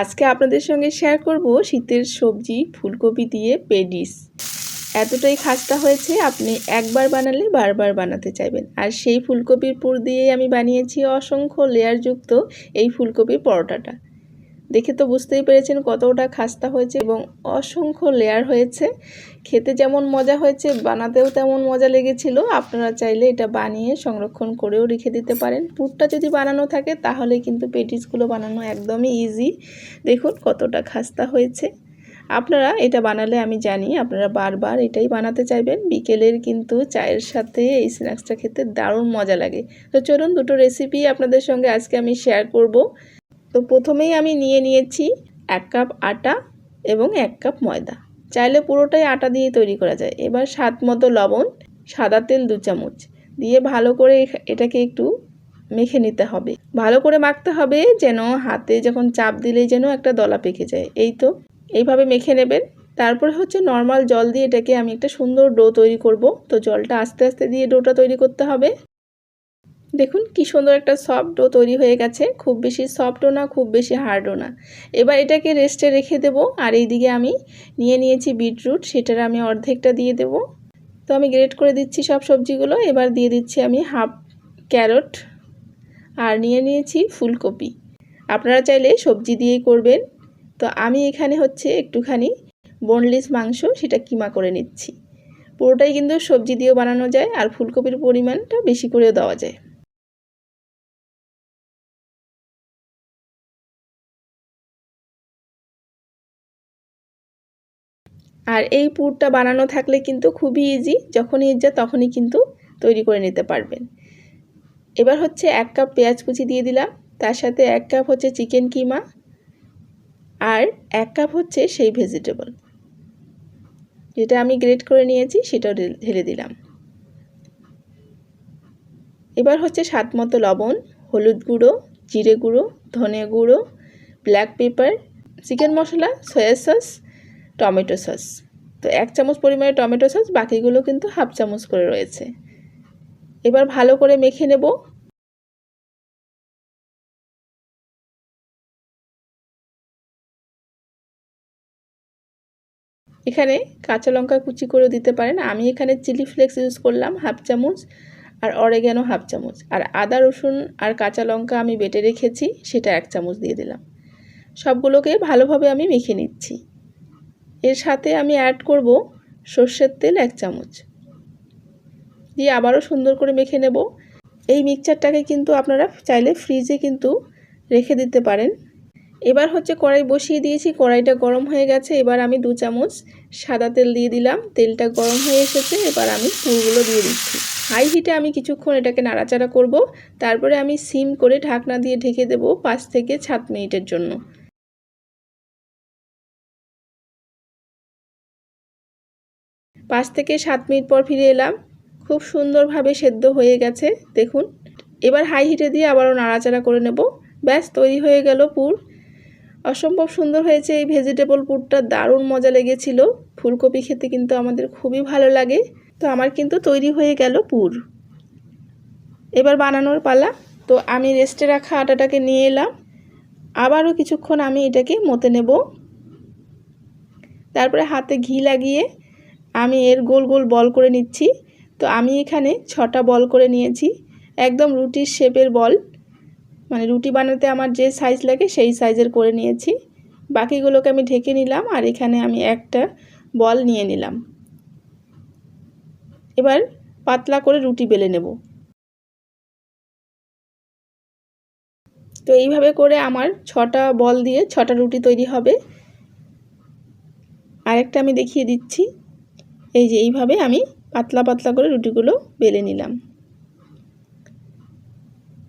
আজকে আপনাদের সঙ্গে শেয়ার করব শীতের সবজি, ফুলকপি দিয়ে পেডিস। এতটাই খাস্তা হয়েছে, আপনি একবার বানালে বারবার বানাতে চাইবেন। আর সেই ফুলকপির পুর দিয়ে আমি বানিয়েছি অসংখ্য লেয়ারযুক্ত এই ফুলকপির পরোটাটা। দেখে তো বুঝতেই পেরেছেন কতটা খাস্তা হয়েছে এবং অসংখ্য লেয়ার হয়েছে। খেতে যেমন মজা হয়েছে, বানাতেও তেমন মজা লেগেছিল। আপনারা চাইলে এটা বানিয়ে সংরক্ষণ করেও রেখে দিতে পারেন। পুরটা যদি বানানো থাকে, তাহলে কিন্তু পেটিসগুলো বানানো একদমই ইজি দেখুন কতটা খাস্তা হয়েছে। আপনারা এটা বানালে আমি জানি, আপনারা বারবার এটাই বানাতে চাইবেন। বিকেলের কিন্তু চায়ের সাথে এই স্ন্যাক্সটা খেতে দারুণ মজা লাগে। তো চলুন দুটো রেসিপি আপনাদের সঙ্গে আজকে আমি শেয়ার করব। তো প্রথমেই আমি নিয়ে নিয়েছি এক কাপ আটা এবং এক কাপ ময়দা। চাইলে পুরোটাই আটা দিয়ে তৈরি করা যায়। এবার স্বাদ মতো লবণ, সাদা তেল দু চামচ দিয়ে ভালো করে এটাকে একটু মেখে নিতে হবে। ভালো করে মাখতে হবে যেন হাতে যখন চাপ দিলেই যেন একটা দলা পেকে যায়। এই তো, এইভাবে মেখে নেবেন। তারপরে হচ্ছে নর্মাল জল দিয়ে এটাকে আমি একটা সুন্দর ডো তৈরি করব। তো জলটা আস্তে আস্তে দিয়ে ডোটা তৈরি করতে হবে। দেখুন কি সুন্দর একটা সফট ডো তৈরি হয়ে গেছে। খুব বেশি সফটও না, খুব বেশি হার্ডও না। এবার এটাকে রেস্টে রেখে দেব। আর এইদিকে আমি নিয়ে নিয়েছি বিটরুট সেটার আমি অর্ধেকটা দিয়ে দেব। তো আমি গ্রেট করে দিচ্ছি সব সবজিগুলো। এবার দিয়ে দিচ্ছি আমি হাফ ক্যারট আর নিয়ে নিয়েছি ফুলকপি। আপনারা চাইলে সবজি দিয়েই করবেন। তো আমি এখানে হচ্ছে একটুখানি বোনলেস মাংস, সেটা কিমা করে নিচ্ছি। পুরোটাই কিন্তু সবজি দিয়েও বানানো যায় আর ফুলকপির পরিমাণটা বেশি করেও দেওয়া যায়। আর এই পুরটা বানানো থাকলে কিন্তু খুবই ইজি যখনই ইচ্ছা তখনই কিন্তু তৈরি করে নিতে পারবেন। এবার হচ্ছে এক কাপ পেঁয়াজ কুচি দিয়ে দিলাম, তার সাথে এক কাপ হচ্ছে চিকেন কিমা আর এক কাপ হচ্ছে সেই ভেজিটেবল যেটা আমি গ্রেট করে নিয়েছি, সেটাও ঢেলে দিলাম। এবার হচ্ছে স্বাদ মতো লবণ, হলুদ গুঁড়ো, জিরে গুঁড়ো, ধনে গুঁড়ো ব্ল্যাক পেপার চিকেন মশলা সয়া সস টমেটো সস। তো এক চামচ পরিমাণে টমেটো সস, বাকিগুলো কিন্তু হাফ চামচ করে রয়েছে। এবার ভালো করে মেখে নেব। এখানে কাঁচা লঙ্কা কুচি করে দিতে পারেন। আমি এখানে চিলি ফ্লেক্স ইউজ করলাম, হাফ চামচ, আর অরেগ্যানো হাফ চামচ। আর আদা, রসুন আর কাঁচা লঙ্কা আমি বেটে রেখেছি, সেটা এক চামচ দিয়ে দিলাম। সবগুলোকে ভালোভাবে আমি মেখে নিচ্ছি। এর সাথে আমি অ্যাড করব সর্ষের তেল এক চামচ। দিয়ে আবারও সুন্দর করে মেখে নেব। এই মিক্সচারটাকে কিন্তু আপনারা চাইলে ফ্রিজে কিন্তু রেখে দিতে পারেন। এবার হচ্ছে কড়াই বসিয়ে দিয়েছি, কড়াইটা গরম হয়ে গেছে। এবার আমি দু চামচ সাদা তেল দিয়ে দিলাম। তেলটা গরম হয়ে এসেছে, এবার আমি পুরগুলো দিয়ে দিচ্ছি। হাই হিটে আমি কিছুক্ষণ এটাকে নাড়াচাড়া করব। তারপরে আমি সিম করে ঢাকনা দিয়ে ঢেকে দেব পাঁচ থেকে সাত মিনিটের জন্য। পাঁচ থেকে সাত মিনিট পর ফিরে এলাম। খুব সুন্দরভাবে সেদ্ধ হয়ে গেছে, দেখুন। এবার হাই হিটে দিয়ে আবারও নাড়াচাড়া করে নেব। ব্যাস, তৈরি হয়ে গেল পুর। অসম্ভব সুন্দর হয়েছে এই ভেজিটেবল পুরটা, দারুণ মজা লেগেছিল। ফুলকপি খেতে কিন্তু আমাদের খুবই ভালো লাগে। তো আমার কিন্তু তৈরি হয়ে গেল পুর। এবার বানানোর পালা। তো আমি রেস্টে রাখা আটাটাকে নিয়ে এলাম। আবারও কিছুক্ষণ আমি এটাকে মতে নেব। তারপরে হাতে ঘি লাগিয়ে আমি এর গোল গোল বল করে নিচ্ছি। তো আমি এখানে ছটা বল করে নিয়েছি। একদম রুটির শেপের বল। মানে রুটি বানাতে আমার যে সাইজ লাগে সেই সাইজের করে নিয়েছি। বাকিগুলোকে আমি ঢেকে নিলাম আর এখানে আমি একটা বল নিয়ে নিলাম। এবার পাতলা করে রুটি বেলে নেব। তো এইভাবে করে আমার ছটা বল দিয়ে ছটা রুটি তৈরি হবে। আরেকটা আমি দেখিয়ে দিচ্ছি। এই যে এইভাবে আমি পাতলা পাতলা করে রুটিগুলো বেলে নিলাম।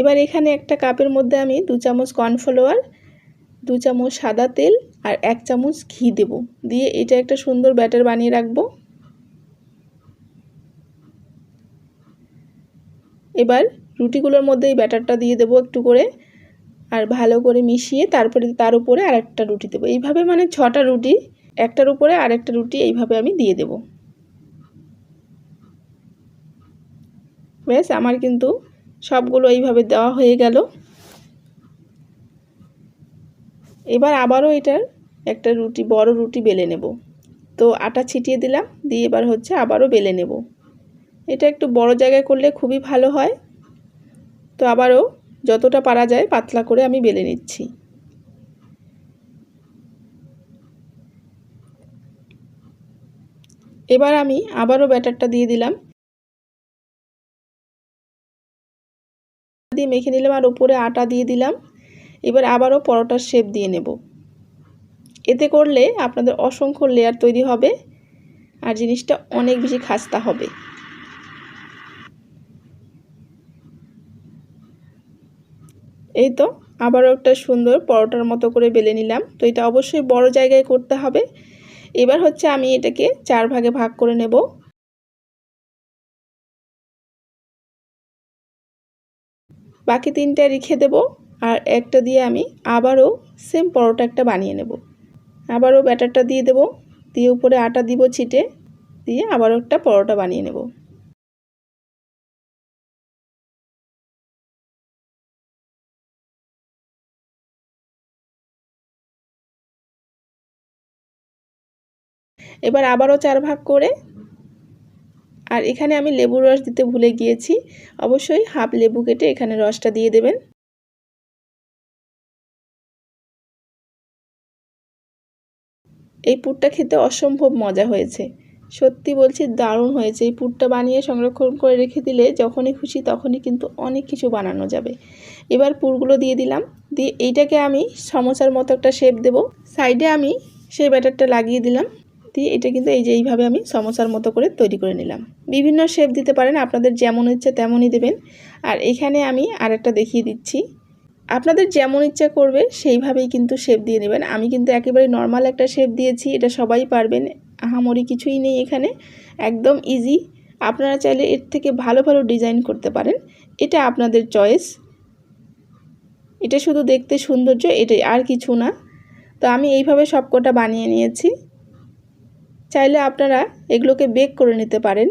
এবার এখানে একটা কাপের মধ্যে আমি দু চামচ কর্নফ্লাওয়ার দু চামচ সাদা তেল আর এক চামচ ঘি দেব। দিয়ে এটা একটা সুন্দর ব্যাটার বানিয়ে রাখব। এবার রুটিগুলোর মধ্যে এই ব্যাটারটা দিয়ে দেবো একটু করে আর ভালো করে মিশিয়ে তারপরে তার উপরে আর একটা রুটি দেবো। এইভাবে মানে ছটা রুটি, একটার উপরে আরেকটা রুটি এইভাবে আমি দিয়ে দেব। ব্যাস আমার কিন্তু সবগুলো এইভাবে দেওয়া হয়ে গেল। এবার আবারও এটার একটা রুটি, বড় রুটি বেলে নেব। তো আটা ছিটিয়ে দিলাম, দিয়ে এবার হচ্ছে আবারও বেলে নেব। এটা একটু বড় জায়গায় করলে খুবই ভালো হয়। তো আবারও যতটা পারা যায় পাতলা করে আমি বেলে নিচ্ছি। এবার আমি আবারও ব্যাটারটা দিয়ে দিলাম। দিয়ে মেখে নিলাম আর উপরে আটা দিয়ে দিলাম। এবার আবারও পরোটার শেপ দিয়ে নেব। এতে করলে আপনাদের অসংখ্য লেয়ার তৈরি হবে আর জিনিসটা অনেক বেশি খাস্তা হবে। এই তো আবারও একটা সুন্দর পরোটার মতো করে বেলে নিলাম। তো এটা অবশ্যই বড় জায়গায় করতে হবে। এবার হচ্ছে আমি এটাকে চার ভাগে ভাগ করে নেব। বাকি তিনটা রেখে দেব আর একটা দিয়ে আমি আবারও সেম পরোটা একটা বানিয়ে নেব। আবারও ব্যাটারটা দিয়ে দেব, দিয়ে উপরে আটা দিব ছিটে, দিয়ে আবারও একটা পরোটা বানিয়ে নেব। এবার আবারও চার ভাগ করে আর এখানে আমি লেবুর রস দিতে ভুলে গিয়েছি। অবশ্যই হাফ লেবু কেটে এখানে রসটা দিয়ে দেবেন। এই পুরটা খেতে অসম্ভব মজা হয়েছে। সত্যি বলছি, দারুণ হয়েছে। এই পুরটা বানিয়ে সংরক্ষণ করে রেখে দিলে যখনই খুশি তখনই কিন্তু অনেক কিছু বানানো যাবে। এবার পুরগুলো দিয়ে দিলাম। দিয়ে এইটাকে আমি সমোসার মতো একটা শেপ দেব। সাইডে আমি সেই ব্যাটারটা লাগিয়ে দিলাম। দিয়ে এটা কিন্তু এই যে এইভাবে আমি সমোসার মতো করে তৈরি করে নিলাম। বিভিন্ন শেপ দিতে পারেন, আপনাদের যেমন ইচ্ছে তেমনই দেবেন। আর এখানে আমি আরেকটা দেখিয়ে দিচ্ছি। আপনাদের যেমন ইচ্ছা করবে সেইভাবেই কিন্তু শেপ দিয়ে নেবেন। আমি কিন্তু একেবারে নর্মাল একটা শেপ দিয়েছি, এটা সবাই পারবেন। আহামরি কিছুই নেই এখানে। একদম ইজি আপনারা চাইলে এর থেকে ভালো ভালো ডিজাইন করতে পারেন। এটা আপনাদের চয়েস এটা শুধু দেখতে সৌন্দর্য, এটাই আর কিছু না। তো আমি এইভাবে সবকটা বানিয়ে নিয়েছি। চাইলে আপনারা এগুলোকে বেক করে নিতে পারেন।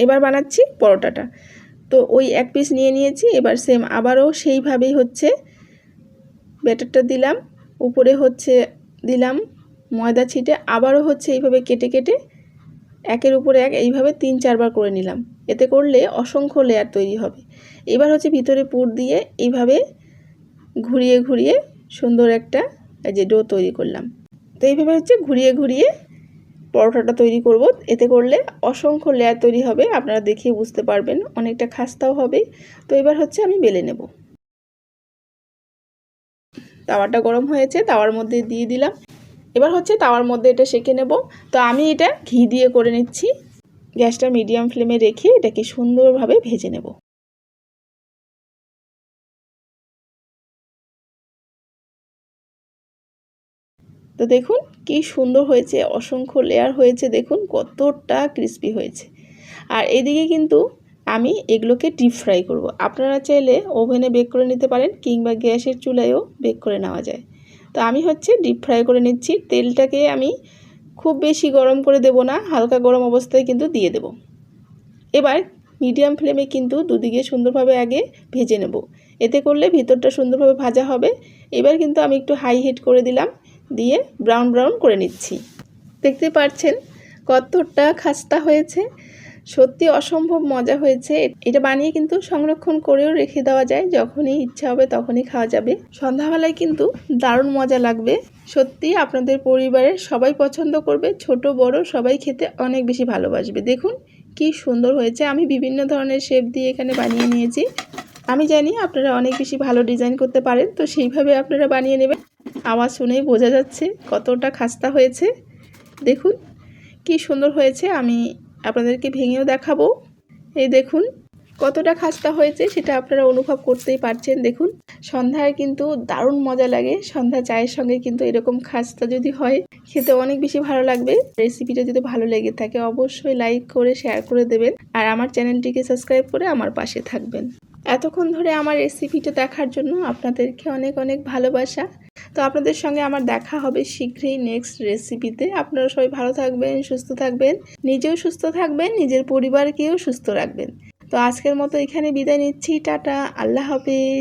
এবার বানাচ্ছি পরোটাটা। তো ওই এক পিস নিয়ে নিয়েছি, এবার সেম আবারও সেইভাবেই হচ্ছে ব্যাটারটা দিলাম। উপরে হচ্ছে দিলাম ময়দা ছিটে, আবারও হচ্ছে এইভাবে কেটে কেটে একের উপরে এক এইভাবে তিন চারবার করে নিলাম। এতে করলে অসংখ্য লেয়ার তৈরি হবে। এবার হচ্ছে ভিতরে পুর দিয়ে এইভাবে ঘুরিয়ে ঘুরিয়ে সুন্দর একটা, এই যে ডো তৈরি করলাম। তো এইভাবে হচ্ছে ঘুরিয়ে ঘুরিয়ে পরোটাটা তৈরি করব। এতে করলে অসংখ্য লেয়ার তৈরি হবে, আপনারা দেখিয়ে বুঝতে পারবেন, অনেকটা খাস্তাও হবে। তো এবার হচ্ছে আমি বেলে নেব। তাওয়াটা গরম হয়েছে, তাওয়ার মধ্যে দিয়ে দিলাম। এবার হচ্ছে তাওয়ার মধ্যে এটা সেঁকে নেব। তো আমি এটা ঘি দিয়ে করে নিচ্ছি। গ্যাসটা মিডিয়াম ফ্লেমে রেখে এটাকে সুন্দরভাবে ভেজে নেব। তো দেখুন কি সুন্দর হয়েছে, অসংখ্য লেয়ার হয়েছে, দেখুন কতটা ক্রিস্পি হয়েছে। আর এদিকে কিন্তু আমি এগুলোকে ডিপ ফ্রাই করব। আপনারা চাইলে ওভেনে বেক করে নিতে পারেন কিংবা গ্যাসের চুলায়ও বেক করে নেওয়া যায়। তো আমি হচ্ছে ডিপ ফ্রাই করে নিচ্ছি, তেলটাকে আমি খুব বেশি গরম করে দেব না, হালকা গরম অবস্থায় কিন্তু দিয়ে দেব। এবার মিডিয়াম ফ্লেমে কিন্তু দুদিকে সুন্দরভাবে আগে ভেজে নেব। এতে করলে ভিতরটা সুন্দরভাবে ভাজা হবে। এবার কিন্তু আমি একটু হাই হিট করে দিলাম। দিয়ে ব্রাউন ব্রাউন করে নিচ্ছি। দেখতে পাচ্ছেন কতটা খাস্তা হয়েছে। সত্যি অসম্ভব মজা হয়েছে। এটা বানিয়ে কিন্তু সংরক্ষণ করেও রেখে দেওয়া যায়। যখনই ইচ্ছা হবে তখনই খাওয়া যাবে। সন্ধ্যাবেলায় কিন্তু দারুণ মজা লাগবে। সত্যি আপনাদের পরিবারের সবাই পছন্দ করবে। ছোট, বড় সবাই খেতে অনেক বেশি ভালোবাসবে। দেখুন কি সুন্দর হয়েছে। আমি বিভিন্ন ধরনের শেপ দিয়ে এখানে বানিয়ে নিয়েছি। আমি জানি আপনারা অনেক বেশি ভালো ডিজাইন করতে পারেন। তো সেইভাবে আপনারা বানিয়ে নেবেন। আওয়াজ শুনেই বোঝা যাচ্ছে কতটা খাস্তা হয়েছে। দেখুন, কি সুন্দর হয়েছে। আমি আপনাদেরকে ভেঙেও দেখাবো। এই দেখুন, কতটা খাস্তা হয়েছে সেটা আপনারা অনুভব করতেই পারছেন। দেখুন, সন্ধ্যায় কিন্তু দারুণ মজা লাগে। সন্ধ্যা চায়ের সঙ্গে কিন্তু এরকম খাস্তা যদি হয়, খেতে অনেক বেশি ভালো লাগবে। রেসিপিটা যদি ভালো লেগে থাকে, অবশ্যই লাইক করে, শেয়ার করে দেবেন। আর আমার চ্যানেলটিকে সাবস্ক্রাইব করে আমার পাশে থাকবেন। এতক্ষণ ধরে আমার রেসিপিটা দেখার জন্য আপনাদেরকে অনেক অনেক ভালোবাসা। তো আপনাদের সঙ্গে আমার দেখা হবে শীঘ্রই নেক্সট রেসিপিতে আপনারা সবাই ভালো থাকবেন, সুস্থ থাকবেন, নিজেও সুস্থ থাকবেন, নিজের পরিবারকেও সুস্থ রাখবেন। তো আজকের মতো এখানে বিদায় নিচ্ছি, টাটা, আল্লাহ হাফেজ।